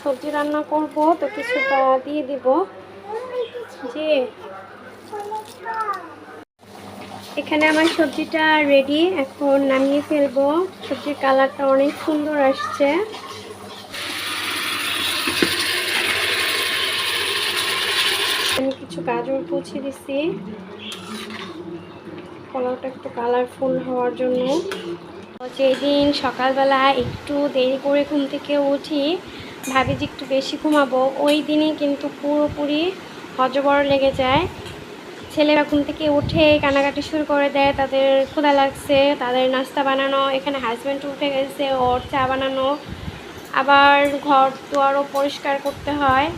সবজি রান্না করব, তো কিছুটা দিয়ে দিব। যে এখানে আমার সবজিটা রেডি এখন নামিয়ে ফেলব। সবজির কালারটা অনেক সুন্দর আসছে। আমি কিছু গাজর কুচি দিছি। পোলাওটা একটু কালারফুল হওয়ার জন্য। যেদিন সকালবেলা একটু দেরি করে ঘুম থেকে উঠি ভাবি যে একটু বেশি ঘুমাবো। ওই দিনই কিন্তু পুরোপুরি হজবড় লেগে যায়। ছেলেরা ঘুম থেকে উঠে কানাকাটি শুরু করে দেয়, তাদের ক্ষুধা লাগছে, তাদের নাস্তা বানানো, এখানে হাজব্যান্ড উঠে গেছে, ওর চা বানানো, আবার ঘর দুয়ারও পরিষ্কার করতে হয়।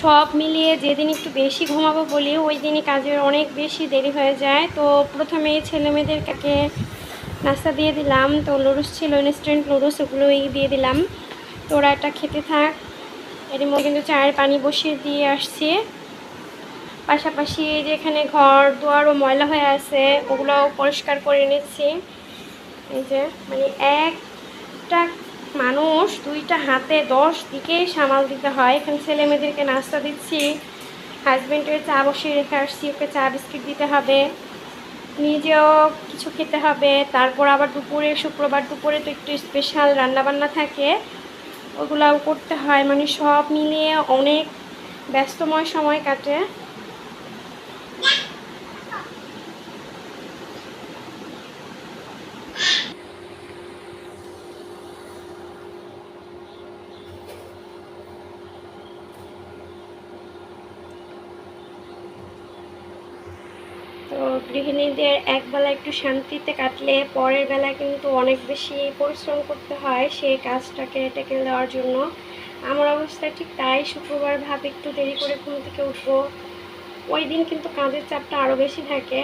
সব মিলিয়ে যেদিন একটু বেশি ঘুমাবো বলি, ওই দিনই কাজের অনেক বেশি দেরি হয়ে যায়। তো প্রথমে ছেলে মেয়েদেরকে নাস্তা দিয়ে দিলাম। তো লুডুস ছিল ইনস্ট্যান্ট লুডুস ওগুলোই দিয়ে দিলাম। তো ওরা এটা খেতে থাক। এর মধ্যে কিন্তু চায়ের পানি বসিয়ে দিয়ে আসছি। পাশাপাশি এই যে এখানে ঘর, দুয়ারও ময়লা হয়ে আছে, ওগুলোও পরিষ্কার করে নিচ্ছি। এই যে মানে একটা মানুষ দুইটা হাতে দশ দিকে সামাল দিতে হয়। এখানে ছেলে মেয়েদেরকে নাস্তা দিচ্ছি। হাজব্যান্ডের চা বসিয়ে রেখে আসছি, ওকে চা বিস্কিট দিতে হবে। নিজেও কিছু খেতে হবে। তারপর আবার দুপুরে, শুক্রবার দুপুরে তো একটু স্পেশাল রান্নাবান্না থাকে। ওগুলাও করতে হয়। মানে সব মিলিয়ে অনেক ব্যস্তময় সময় কাটে। তো গৃহিণীদের একবেলা একটু শান্তিতে কাটলে পরের বেলা কিন্তু অনেক বেশি পরিশ্রম করতে হয় সেই কাজটাকে টেকে দেওয়ার জন্য। আমার অবস্থা ঠিক তাই শুক্রবার ভাব একটু দেরি করে ঘুম থেকে উঠবো। ওই দিন কিন্তু কাজের চাপটা আরও বেশি থাকে।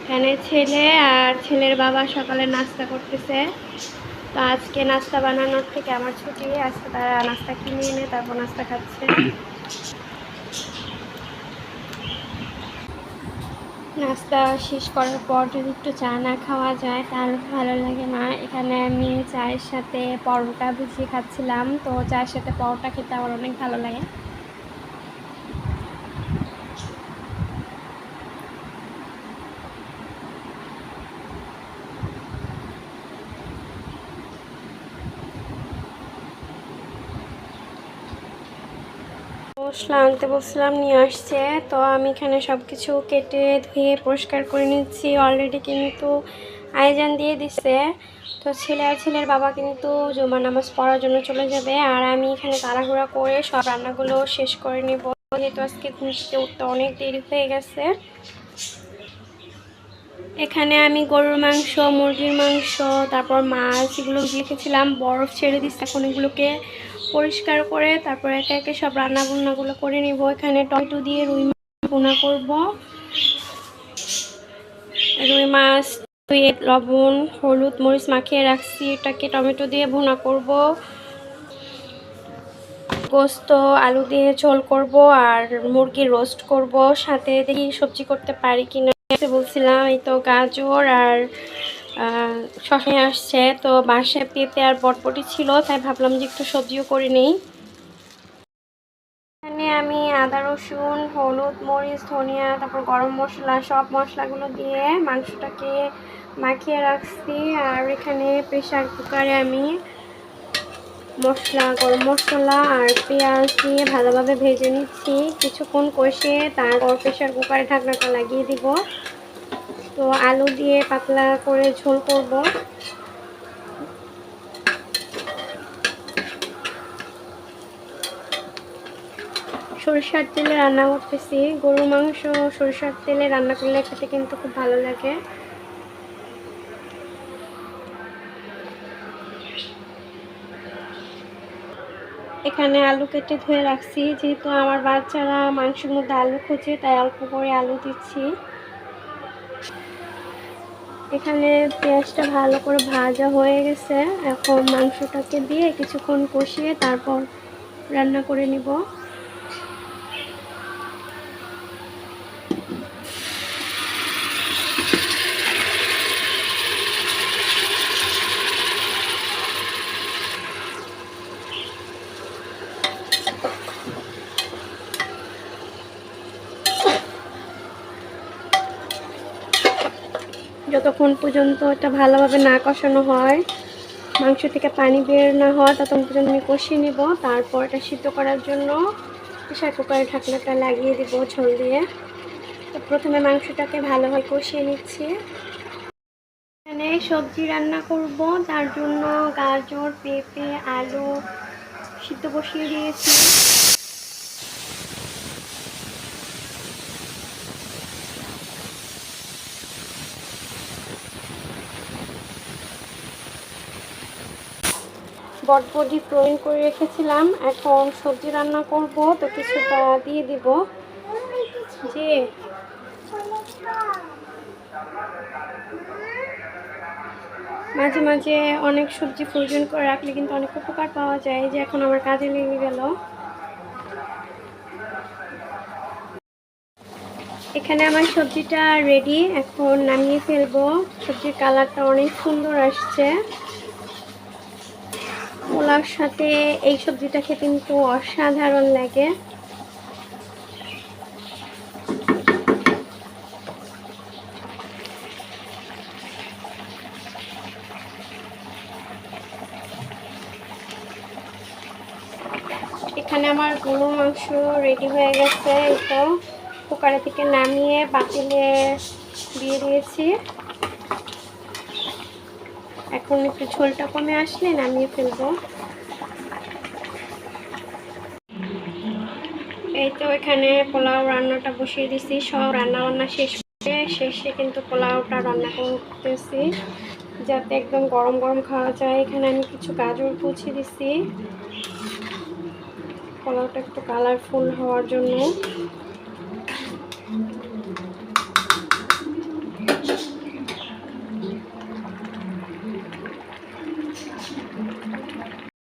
এখানে ছেলে আর ছেলের বাবা সকালে নাস্তা করতেছে। তো আজকে নাস্তা বানানোর থেকে আমার ছুটি। আজকে তারা নাস্তা কিনে এনে তারপর নাস্তা খাচ্ছে। নাস্তা শেষ করার পর যদি একটু চা না খাওয়া যায়, তাহলে ভালো লাগে না। এখানে আমি চায়ের সাথে পরোটা ভুজিয়ে খাচ্ছিলাম। তো চায়ের সাথে পরোটা খেতে আমার অনেক ভালো লাগে। মশলা আনতে বলছিলাম, নিয়ে আসছে। তো আমি এখানে সব কিছু কেটে ধুয়ে পরিষ্কার করে নিচ্ছি। অলরেডি কিন্তু আয়োজন দিয়ে দিচ্ছে তো ছেলে আর ছেলের বাবা কিন্তু জমা নামাজ পড়ার জন্য চলে যাবে। আর আমি এখানে তাড়াহুড়া করে সব রান্নাগুলো শেষ করে নেব। যেহেতু আজকে থেকে উঠতে অনেক দেরি হয়ে গেছে। এখানে আমি গরুর মাংস, মুরগির মাংস, তারপর মাছ, এগুলো লিখেছিলাম বরফ ছেড়ে দিচ্ছে এখন এগুলোকে। পরিষ্কার করে তারপর একে একে সব রান্না বান্নাগুলো করে নিব। এখানে টমেটো দিয়ে রুই মাছ ভুনা করব। রুই মাছ লবণ, হলুদ, মরিচ মাখিয়ে রাখছি। এটাকে টমেটো দিয়ে ভুনা করব। গোস্ত, আলু দিয়ে ঝোল করব আর মুরগি রোস্ট করব। সাথে দেখি সবজি করতে পারি কিনা বলছিলাম, এই তো গাজর আর শশায় আসছে, তো বাসায় পেঁপে আর বটপটি ছিল, তাই ভাবলাম যে একটু সবজিও করে নেই। এখানে আমি আদা, রসুন, হলুদ, মরিচ, ধনিয়া, তারপর গরম মশলা, সব মশলাগুলো দিয়ে মাংসটাকে মাখিয়ে রাখছি, আর এখানে প্রেশার কুকারে আমি মশলা, গরম মশলা আর পেঁয়াজ দিয়ে ভালোভাবে ভেজে নিচ্ছি। কিছুক্ষণ কষে তারপর প্রেশার কুকারে ঢাকনাটা লাগিয়ে দিব। তো আলু দিয়ে পাতলা করে ঝোল করব। সরিষার তেলে রান্না করতেছি। গরুর মাংস সরিষার তেলে রান্না করলে খেতে কিন্তু খুব ভালো লাগে। এখানে আলু কেটে ধুয়ে রাখছি। যেহেতু আমার বাচ্চারা মাংসের মধ্যে আলু খুঁজে, তাই অল্প করে আলু দিচ্ছি। এখানে পেঁয়াজটা ভালো করে ভাজা হয়ে গেছে। এখন মাংসটাকে দিয়ে কিছুক্ষণ কষিয়ে তারপর রান্না করে নিব। যতক্ষণ পর্যন্ত এটা ভালোভাবে না কষানো হয়, মাংস থেকে পানি বের না হয় ততক্ষণ পর্যন্ত আমি কষিয়ে নেব। তারপর এটা সিদ্ধ করার জন্য প্রেশার কুকারের ঢাকনাটা লাগিয়ে দেবো ঝোল দিয়ে। তো প্রথমে মাংসটাকে ভালোভাবে কষিয়ে নিচ্ছি। এখানে সবজি রান্না করব তার জন্য গাজর, পেঁপে, আলু সিদ্ধ বসিয়ে দিয়েছি। বটবডি প্রয়োগ করে রেখেছিলাম। এখন সবজি রান্না করব, তো কিছুটা দিয়ে দিব। যে মাঝে মাঝে অনেক সবজি প্রয়োজন করে রাখলে কিন্তু অনেক উপকার পাওয়া যায়। যে এখন আমার কাজে লেগে গেল। এখানে আমার সবজিটা রেডি এখন নামিয়ে ফেলব। সবজির কালারটা অনেক সুন্দর আসছে। পোলার সাথে এই সবজিটা খেতে কিন্তু অসাধারণ লাগে। এখানে আমার গরু মাংস রেডি হয়ে গেছে। তো কুকারে থেকে নামিয়ে পাতিলে দিয়ে দিয়েছি। এখন একটু ঝোলটা কমে আসলে নামিয়ে ফেলব। এই তো এখানে পোলাও রান্নাটা বসিয়ে দিছি, সব রান্না বান্না শেষ করে শেষে কিন্তু পোলাওটা রান্না করতেছি। যাতে একদম গরম গরম খাওয়া যায়, এখানে আমি কিছু গাজর কুচি দিছি। পোলাওটা একটু কালারফুল হওয়ার জন্য।